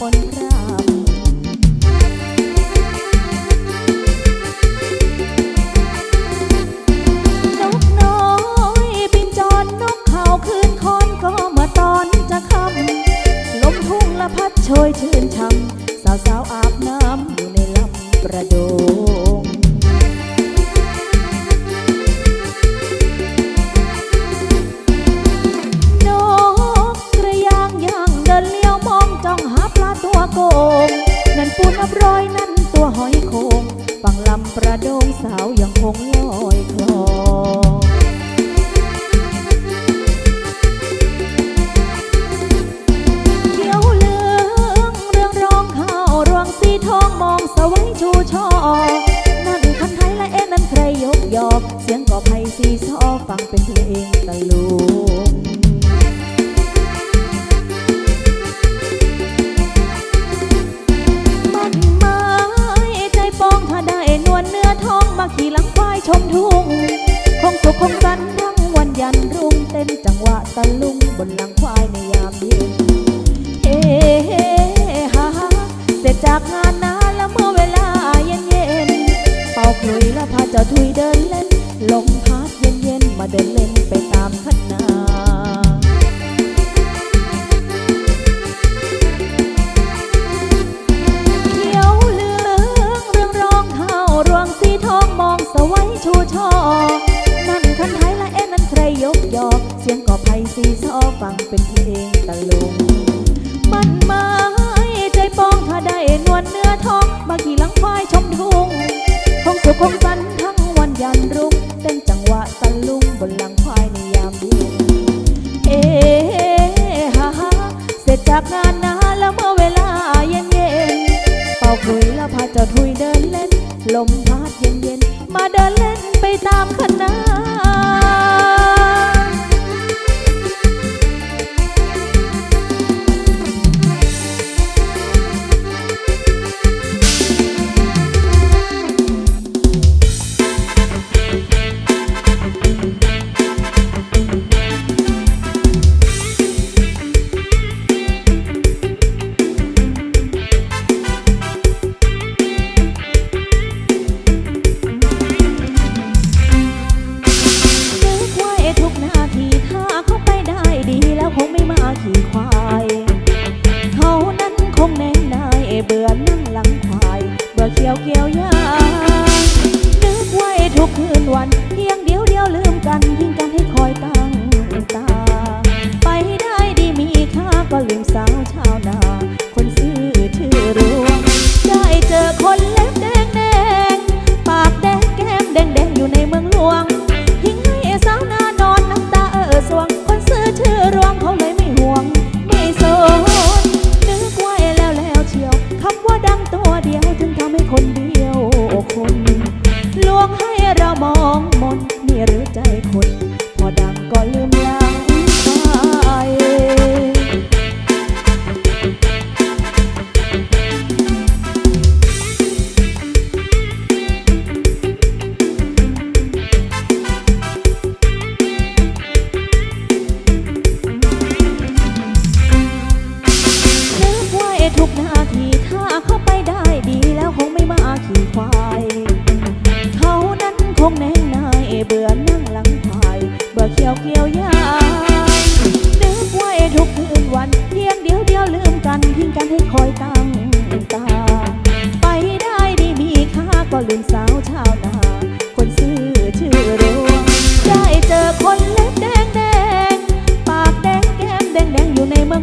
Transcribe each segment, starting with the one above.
เวลาฝน ฟังเป็นเพลงตะลุงมันไม้ใจปองถ้าได้นวลเนื้อทองมาขี่หลังควายชมทุ่ง คงสุขคงสันทั้งวันยันรุ่งเต้นจังหวะตะลุงบนหลังควายในยามเย็นเฮ้เฮ้ฮ่าเสร็จจากงานนะแล้วเมื่อเวลาเย็นเย็นเป่าคลุยแล้วพาเจ้าทุยเดินเล่นลม มาเดินเล่นไปตามคันนาเขียวเหลืองเรื่องรองข้าวรวงสีทองมองสวัยชูช่อ นั่นคันไทยและเอ๊ะนั่นใครยกยอก เสียงกอบไผ่สีซอฟังเป็นเพลงตะลุง มันไม้ใจปองถ้าได้นวลเนื้อทอง มาขี่หลังควายชมทุ่งคงสุขคงสัน ลมพัดเย็นเย็นๆ มาเดินเล่นไปตามคณะ เบื่อนั่งหลังควายเบื่อเกี่ยวเกี่ยวยางนึกไว้ทุกคืนวันเพียงเดียวเดียวลืมกันทิ้งกันให้คอยตั้งตา ไปได้ดีมีค่าก็ลืมสาวชาวนา คนซื่อชื่อรวงได้เจอคนเล็บแดงแดงปากแดงแก้มแดงแดงอยู่ในเมืองหลวง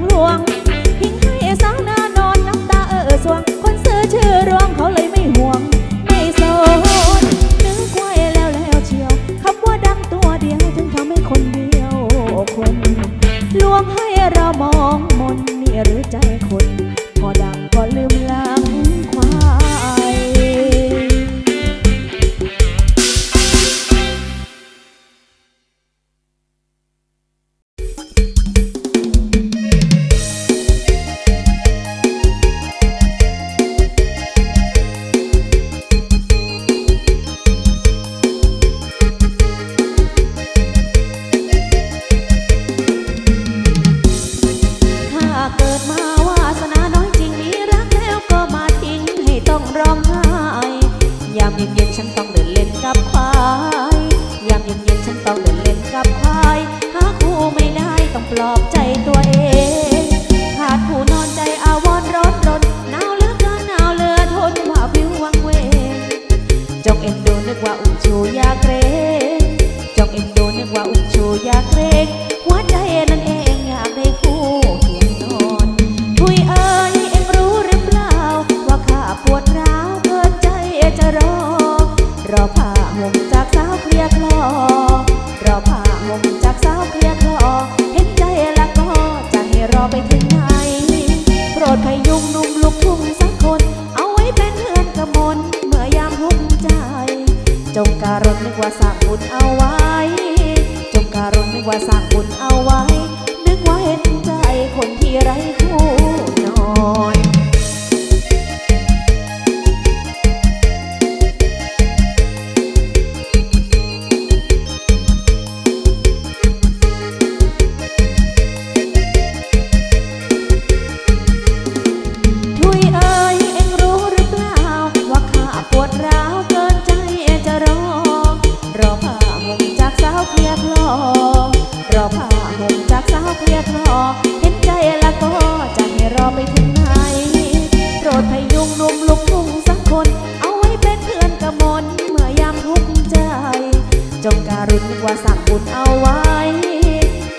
หลวงทิ้ง อกใจตัวเอง ว่าสักางบุญเอาไว้ นึกว่าเห็นใจคนที่ไร้คู่นอน จงการุณนึกว่าสั่งบุญเอาไว้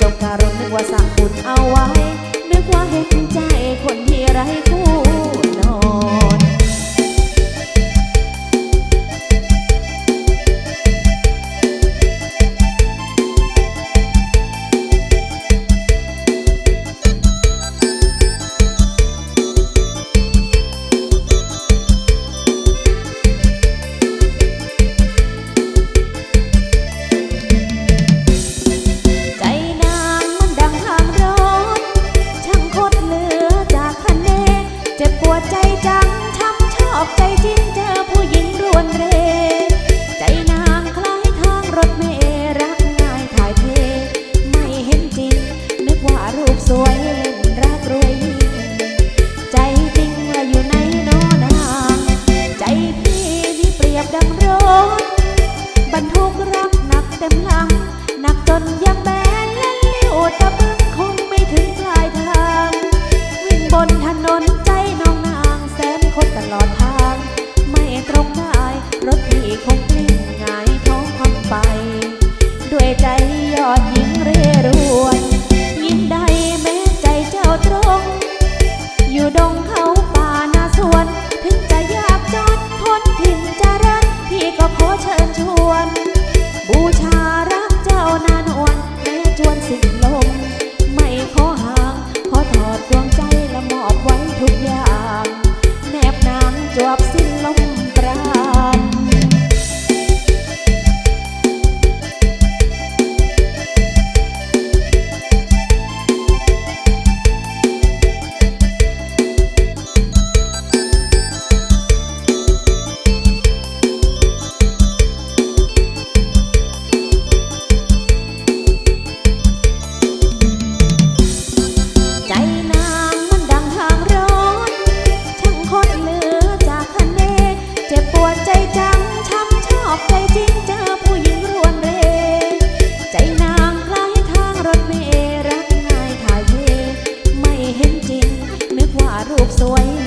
จงการุณนึกว่าสั่งบุญเอาไว้ นึกว่าเห็น จังทำชอบใจจริงเจอผู้หญิงรวนเร ใจนางคล้ายทางรถเมรักง่ายถ่ายเท ไม่เห็นจริง นึกว่ารูปสวยเล่นรักรวยใจจริงละอยู่ในโนอนางใจพี่นี่เปรียบดังรถบรรทุกรักหนักเต็มลังหนักจนย วย